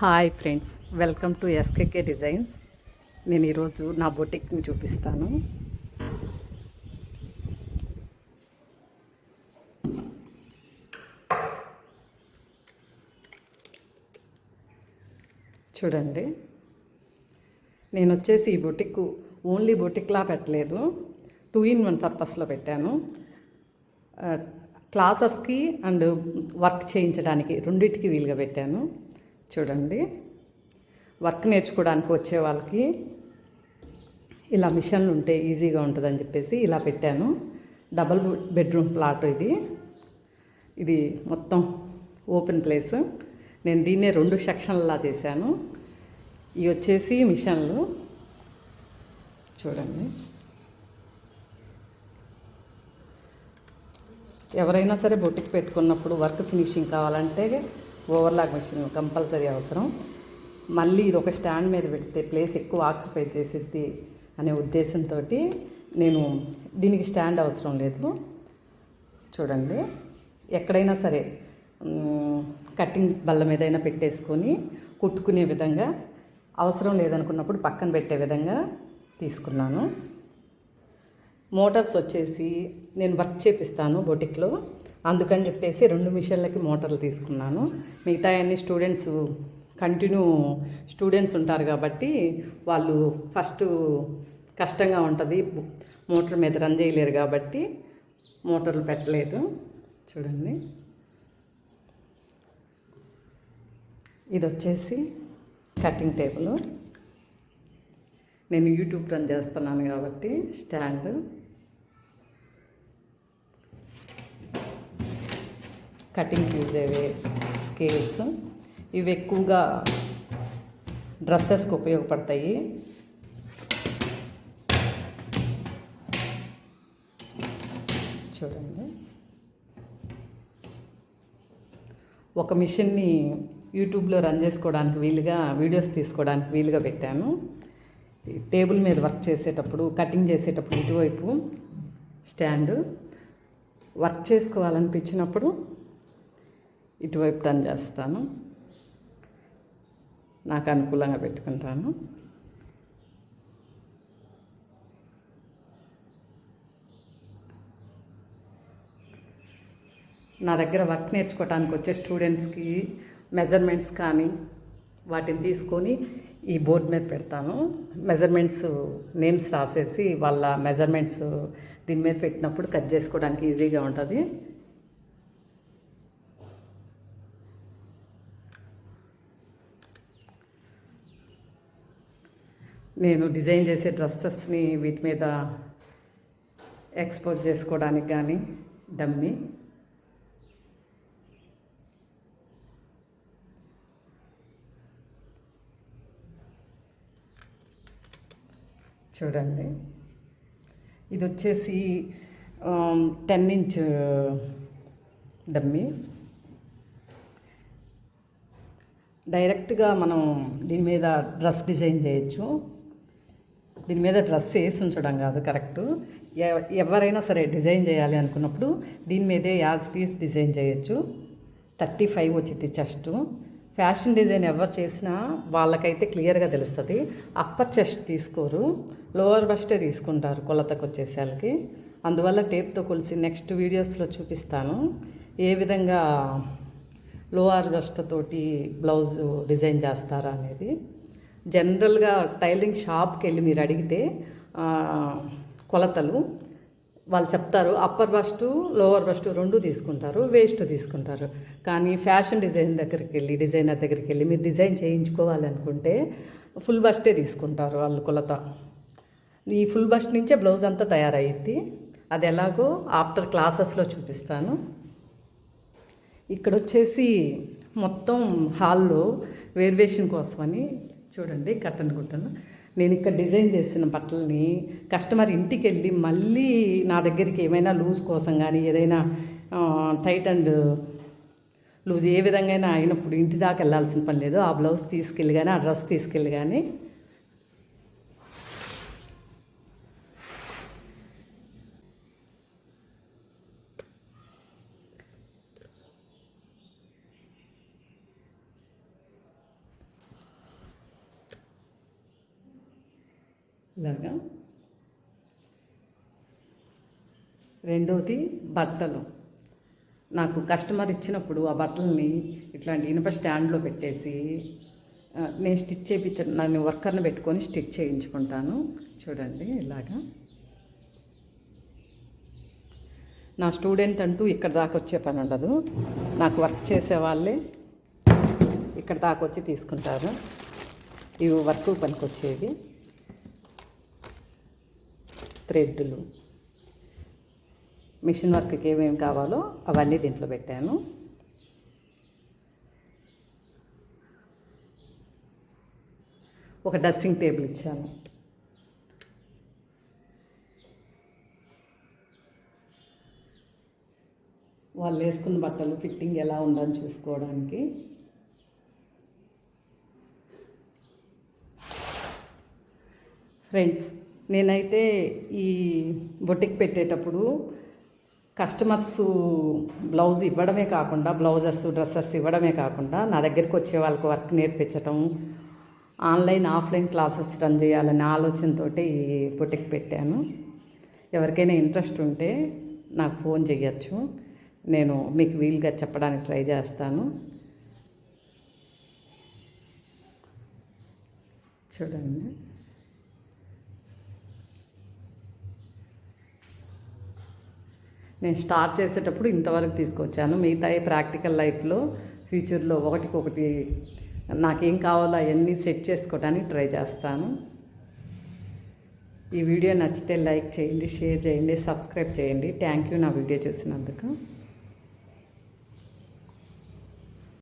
Hi friends welcome to S K K designs. నేను ఈరోజు నా బొటిక్ని చూపిస్తాను. చూడండి నేను వచ్చేసి ఈ బొటిక్ ఓన్లీ బొటిక్లా పెట్టలేదు. టూ ఇన్ వన్ పర్పస్లో పెట్టాను. క్లాసెస్కి అండ్ వర్క్ చేయించడానికి రెండింటికి వీలుగా పెట్టాను. చూడండి. వర్క్ నేర్చుకోవడానికి వచ్చే వాళ్ళకి ఇలా మిషన్లు ఉంటే ఈజీగా ఉంటుందని చెప్పేసి ఇలా పెట్టాను. డబల్ బెడ్రూమ్ ప్లాట్ ఇది. ఇది మొత్తం ఓపెన్ ప్లేస్. నేను దీన్నే రెండు సెక్షన్లా చేశాను. ఇవి వచ్చేసి మిషన్లు. చూడండి. ఎవరైనా సరే బొట్టుకు పెట్టుకున్నప్పుడు వర్క్ ఫినిషింగ్ కావాలంటే ఓవర్లాక్ మిషన్ కంపల్సరీ అవసరం. మళ్ళీ ఇది ఒక స్టాండ్ మీద పెడితే ప్లేస్ ఎక్కువ ఆక్యుపై చేసిద్ది అనే ఉద్దేశంతో నేను దీనికి స్టాండ్ అవసరం లేదు. చూడండి. ఎక్కడైనా సరే కట్టింగ్ కటింగ్ బల్ల మీద అయినా పెట్టేసుకొని కుట్టుకునే విధంగా అవసరం లేదనుకున్నప్పుడు పక్కన పెట్టే విధంగా తీసుకున్నాను. మోటార్స్ వచ్చేసి నేను వర్క్ చేపిస్తాను బొటిక్లో. అందుకని చెప్పేసి రెండు మిషన్లకి మోటార్లు తీసుకున్నాను. మిగతా అన్ని స్టూడెంట్స్ కంటిన్యూ స్టూడెంట్స్ ఉంటారు కాబట్టి వాళ్ళు ఫస్ట్ కష్టంగా ఉంటుంది. మోటార్ మీద రన్ చేయలేరు కాబట్టి మోటార్లు పెట్టలేదు. చూడండి. ఇది వచ్చేసి కటింగ్ టేబుల్. నేను యూట్యూబ్ రన్ చేస్తున్నాను కాబట్టి స్టాండ్. కటింగ్ యూజ్ అయ్యే స్కేల్స్. ఇవి ఎక్కువగా డ్రెస్సెస్కి ఉపయోగపడతాయి. చూడండి. ఒక మిషన్ని యూట్యూబ్లో రన్ చేసుకోవడానికి వీలుగా వీడియోస్ తీసుకోవడానికి వీలుగా పెట్టాను. టేబుల్ మీద వర్క్ చేసేటప్పుడు కటింగ్ చేసేటప్పుడు ఇటువైపు స్టాండ్. వర్క్ చేసుకోవాలనిపించినప్పుడు ఇటువైపు టర్న్ చేస్తాను. నాకు అనుకూలంగా పెట్టుకుంటాను. నా దగ్గర వర్క్ నేర్చుకోవడానికి వచ్చే స్టూడెంట్స్కి మెజర్మెంట్స్ కానీ వాటిని తీసుకొని ఈ బోర్డ్ మీద పెడతాను. మెజర్మెంట్స్ నేమ్స్ రాసేసి వాళ్ళ మెజర్మెంట్స్ దీని మీద పెట్టినప్పుడు కట్ చేసుకోవడానికి ఈజీగా ఉంటుంది. నేను డిజైన్ చేసే డ్రెస్సెస్ని వీటి మీద ఎక్స్పోజ్ చేసుకోవడానికి కానీ డమ్మీ. చూడండి. ఇది వచ్చేసి టెన్ ఇంచ్ డమ్మీ. డైరెక్ట్గా మనం దీని మీద డ్రెస్ డిజైన్ చేయొచ్చు. దీని మీద డ్రెస్ వేసి ఉంచడం కాదు కరెక్ట్. ఎవరైనా సరే డిజైన్ చేయాలి అనుకున్నప్పుడు దీని మీదే యాజ్ టీస్ డిజైన్ చేయొచ్చు. థర్టీ ఫైవ్ వచ్చింది చెస్ట్. ఫ్యాషన్ డిజైన్ ఎవరు చేసినా వాళ్ళకైతే క్లియర్గా తెలుస్తుంది. అప్పర్ చెస్ట్ తీసుకోరు లోవర్ బస్టే తీసుకుంటారు కొలతకు వచ్చేసరికి. అందువల్ల టేప్తో కొలిసి నెక్స్ట్ వీడియోస్లో చూపిస్తాను. ఏ విధంగా లోవర్ బస్ట్ తోటి బ్లౌజ్ డిజైన్ చేస్తారా అనేది. జనరల్గా టైలరింగ్ షాప్కి వెళ్ళి మీరు అడిగితే కొలతలు వాళ్ళు చెప్తారు. అప్పర్ బస్టు లోవర్ బస్టు రెండు తీసుకుంటారు వేస్ట్ తీసుకుంటారు. కానీ ఫ్యాషన్ డిజైన్ దగ్గరికి వెళ్ళి డిజైనర్ దగ్గరికి వెళ్ళి మీరు డిజైన్ చేయించుకోవాలనుకుంటే ఫుల్ బస్టే తీసుకుంటారు వాళ్ళు కొలత. ఈ ఫుల్ బస్ట్ నుంచే బ్లౌజ్ అంతా తయారైద్ది అది ఎలాగో ఆఫ్టర్ క్లాసెస్లో చూపిస్తాను. ఇక్కడ వచ్చేసి మొత్తం హాల్లో వేరియేషన్ కోసమని చూడండి కట్టన్ గుట్టను నేను ఇక్కడ డిజైన్ చేసిన బట్టలని కస్టమర్ ఇంటికి వెళ్ళి మళ్ళీ నా దగ్గరికి ఏమైనా లూజ్ కోసం కానీ ఏదైనా టైట్ అండ్ లూజ్ ఏ విధంగా అయినా అయినప్పుడు ఇంటి దాకా వెళ్ళాల్సిన పని లేదు. ఆ బ్లౌజ్ తీసుకెళ్ళి కానీ ఆ డ్రెస్ తీసుకెళ్ళి కానీ ఇలాగా. రెండోది బట్టలు. నాకు కస్టమర్ ఇచ్చినప్పుడు ఆ బట్టల్ని ఇట్లాంటి ఇనుప స్టాండ్లో పెట్టేసి నేను స్టిచ్ చేయించ నన్ను వర్కర్ని పెట్టుకొని స్టిచ్ చేయించుకుంటాను. చూడండి ఇలాగా. నా స్టూడెంట్ అంటూ ఇక్కడ దాకా వచ్చే పని ఉండదు. నాకు వర్క్ చేసే వాళ్ళే ఇక్కడ దాకా వచ్చి తీసుకుంటారు. ఇవి వర్క్ పనికి వచ్చేవి థ్రెడ్లు మిషన్ వర్క్కి ఏమేమి కావాలో అవన్నీ దీంట్లో పెట్టాను. ఒక డ్రెస్సింగ్ టేబుల్ ఇచ్చాను. వాళ్ళు వేసుకున్న బట్టలు ఫిట్టింగ్ ఎలా ఉందని చూసుకోవడానికి. ఫ్రెండ్స్ నేనైతే ఈ బొటిక్ పెట్టేటప్పుడు కస్టమర్స్ బ్లౌజ్ ఇవ్వడమే కాకుండా బ్లౌజెస్ డ్రెస్సెస్ ఇవ్వడమే కాకుండా నా దగ్గరికి వచ్చే వాళ్ళకి వర్క్ నేర్పించటం ఆన్లైన్ ఆఫ్లైన్ క్లాసెస్ రన్ చేయాలనే ఆలోచనతో ఈ బొటిక్ పెట్టాను. ఎవరికైనా ఇంట్రెస్ట్ ఉంటే నాకు ఫోన్ చేయొచ్చు నేను మీకు వీలుగా చెప్పడానికి ట్రై చేస్తాను. చూడండి. నేను స్టార్ట్ చేసేటప్పుడు ఇంతవరకు తీసుకొచ్చాను. మిగతా ప్రాక్టికల్ లైఫ్లో ఫ్యూచర్లో ఒకటికొకటి నాకేం కావాలో అవన్నీ సెట్ చేసుకోవడానికి ట్రై చేస్తాను. ఈ వీడియో నచ్చితే లైక్ చేయండి షేర్ చేయండి సబ్స్క్రైబ్ చేయండి. థ్యాంక్ యూ నా వీడియో చూసినందుకు.